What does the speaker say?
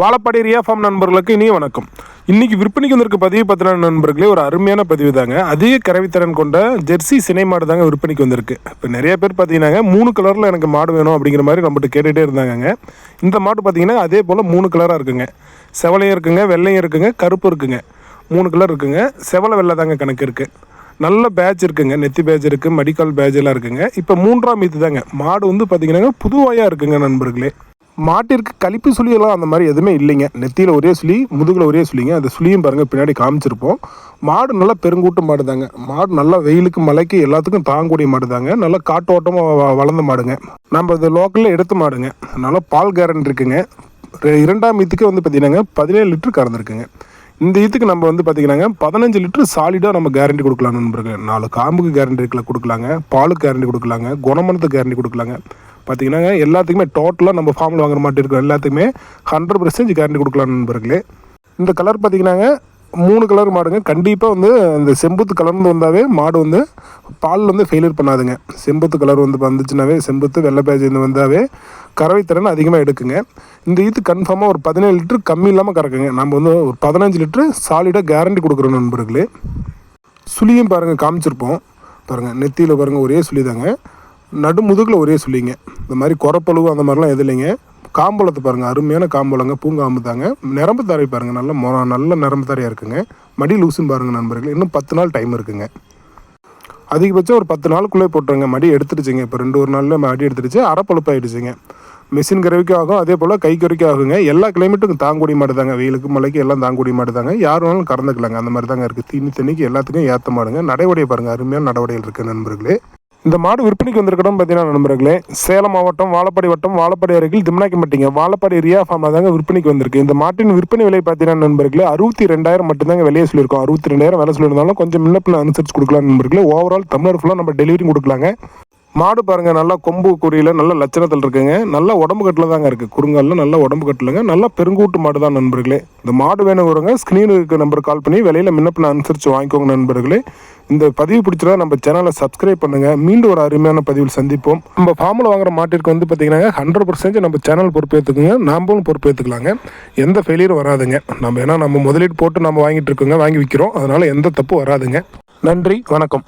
Vazhapadi Riya form நண்பர்களுக்கு இனிய வணக்கம். இன்னைக்கு விற்பனைக்கு வந்திருக்க பதிவு பத்தின நண்பர்களே ஒரு அருமையான பதிவு தாங்க அதிக கரவித்திறன் கொண்ட ஜெர்சி சினை மாடு தாங்க விற்பனைக்கு வந்திருக்கு. இப்போ நிறைய பேர் பார்த்தீங்கன்னாங்க மூணு கலரில் எனக்கு மாடு வேணும் அப்படிங்கிற மாதிரி நம்மகிட்ட கேட்டுகிட்டே இருந்தாங்கங்க. இந்த மாடு பார்த்தீங்கன்னா அதே போல் மூணு கலராக இருக்குங்க. செவலையும் இருக்குங்க வெள்ளையும் இருக்குங்க கருப்பு இருக்குங்க. மூணு கலர் இருக்குங்க. செவலை வெள்ளை தாங்க கணக்கு இருக்குது நல்ல பேட்ச் இருக்குங்க. நெத்தி பேட்ச் இருக்குது மெடிக்கல் பேட்ச் எல்லாம் இருக்குங்க. இப்போ மூன்றாம் இது தாங்க. மாடு வந்து பார்த்தீங்கன்னா புதுவாயாக இருக்குங்க நண்பர்களே. மாட்டிற்கு கழிப்பு சுழியெல்லாம் அந்த மாதிரி எதுவுமே இல்லைங்க. நெத்தியில் ஒரே சுழி முதுகில் ஒரே சுழிங்க. அந்த சுழியும் பாருங்கள் பின்னாடி காமிச்சிருப்போம். மாடு நல்லா பெருங்கூட்டு மாடு தாங்க மாடு நல்லா வெயிலுக்கு மழைக்கு எல்லாத்துக்கும் தாங்கக்கூடிய மாடு தாங்க நல்லா காட்டோட்டமாக வளர்ந்த மாடுங்க. நம்ம இது லோக்கலில் எடுத்த மாடுங்க. நல்லா பால் கேரண்ட் இருக்குங்க. இரண்டாம் ஈத்துக்கு வந்து பார்த்தீங்கன்னாங்க பதினேழு லிட்டர் கறந்துருக்குங்க இந்த இதுக்கு நம்ம வந்து பார்த்தீங்கன்னாங்க பதினஞ்சு லிட்டர் சாலிடாக நம்ம கேரண்டி கொடுக்கலாம் நண்பர்கள். நாலு காம்புக்கு கேரண்டி இருக்கல கொடுக்கலாங்க. பாலுக்கு கேரண்டி கொடுக்கலாங்க. குணமனத்துக்கு கேரண்டி கொடுக்கலாங்க. பார்த்தீங்கன்னா எல்லாத்துக்குமே டோட்டலாக நம்ம ஃபார்மில் வாங்குற மாதிரி இருக்கிற எல்லாத்துக்குமே ஹண்ட்ரட் பர்சன்டேஜ் கேரண்டி கொடுக்கலாம் நண்பர்களே. இந்த கலர் பார்த்தீங்கன்னாங்க மூணு கலர் மாடுங்க. கண்டிப்பாக வந்து அந்த செம்புத்து கலர்ந்து வந்தாவே மாடு வந்து பால் வந்து ஃபெயிலியர் பண்ணாதுங்க. செம்புத்து கலர் வந்து வந்துச்சுனாவே செம்புத்து வெள்ளை பேஜ் இந்த வந்தாவே கறவை திறன் அதிகமாக எடுக்குங்க. இந்த இது கன்ஃபார்மாக ஒரு பதினேழு லிட்டரு கம்மி இல்லாமல் கறக்குங்க. நம்ம வந்து ஒரு பதினஞ்சு லிட்டரு சாலிடாக கேரண்டி கொடுக்குறோம் நண்பர்களே. சுழியும் பாருங்கள் காமிச்சிருப்போம். பாருங்கள் நெத்தியில் பாருங்கள் ஒரே சுழி தாங்க நடு முதுகில் ஒரே சொல்லிங்க. இந்த மாதிரி குறப்பளவு அந்த மாதிரிலாம் எது இல்லைங்க. காம்பளத்தை பாருங்கள் அருமையான காம்பளங்க பூங்காம்பு தாங்க நிரம்பு தாரை பாருங்கள் நல்ல மொ நல்ல நிரம்பு தாரையாக இருக்குங்க. மடி லூசும் பாருங்கள் நண்பர்கள் இன்னும் பத்து நாள் டைம் இருக்குங்க. அதிகபட்சம் ஒரு பத்து நாளுக்குள்ளே போட்டுருங்க. மடி எடுத்துருச்சுங்க இப்போ ரெண்டு ஒரு நாளில் மடி எடுத்துருச்சு அரை பழுப்பாயிடுச்சுங்க. மிஷின் கறவைக்கும் ஆகும் அதே போல் கை கறிக்கும் ஆகுங்க. எல்லா கிளைமேட்டுக்கும் தாங்கக்கூடிய மாடு தாங்க. வெயிலுக்கு மலைக்கு எல்லாம் தாங்கக்கூடிய மாடு தாங்க. யார் வேணாலும் கறந்துக்கலாங்க. அந்த மாதிரி தாங்க இருக்குது தீனி தண்ணிக்கு எல்லாத்துக்கும் ஏற்ற மாடுங்க. நடவடிக்கை பாருங்கள் அருமையான நடவடிக்கைகள் இருக்குது நண்பர்களே. இந்த மாடு விற்பனைக்கு வந்திருக்கணும் பார்த்தீங்கன்னா நண்பர்களே சேலம் மாவட்டம் வாழப்பாடி வட்டம் வாழப்பாடி அருகில் திம்னாக்கிம்பட்டிங்க வாழப்பாடி ரியா ஃபார்மில் தாங்க விற்பனைக்கு வந்திருக்கு. இந்த மாட்டின் விற்பனை விலை பார்த்தீங்கன்னா நண்பர்களே அறுபத்தி ரெண்டாயிரம் மட்டும்தாங்க விலையை சொல்லியிருக்கோம். அறுபத்தி ரெண்டாயிரம் விலை சொல்லியிருந்தாலும் கொஞ்சம் முன்னப்பில் அனுசரிச்சு கொடுக்கலாம் நண்பர்களே. ஓவரால் தமிழர் ஃபுல்லாக நம்ம டெலிவரி கொடுக்கலாங்க. மாடு பாருங்கள் நல்லா கொம்பு குறியில் நல்ல லட்சணத்தில் இருக்குங்க. நல்ல உடம்பு கட்டில் தாங்க இருக்குது குறுங்காலில் நல்ல உடம்பு கட்டலுங்க. நல்லா பெருங்கூட்டு மாடு தான் நண்பர்களே. இந்த மாடு வேணுங்கிறவங்க ஸ்க்ரீனுக்கு இருக்க நம்பர் கால் பண்ணி விலையில் முன்னப்பில் அனுசரித்து வாங்கிக்கோங்க நண்பர்களே. இந்த பதிவு பிடிச்சிருந்தா நம்ம சேனலை சப்ஸ்கிரைப் பண்ணுங்க. மீண்டும் ஒரு அருமையான பதிவில் சந்திப்போம். நம்ம ஃபார்மில் வாங்குற மாட்டிற்கு வந்து பார்த்தீங்கன்னா ஹண்ட்ரட் பர்சன்டேஜ் நம்ம சேனல் பொறுப்பேற்றுக்குங்க நாமளும் பொறுப்பேற்றுக்கலாங்க எந்த ஃபெயிலியரும் வராதுங்க. நம்ம ஏன்னா நம்ம முதலீடு போட்டு நம்ம வாங்கிட்டு இருக்கோங்க வாங்கி விற்கிறோம் அதனால எந்த தப்பும் வராதுங்க. நன்றி வணக்கம்.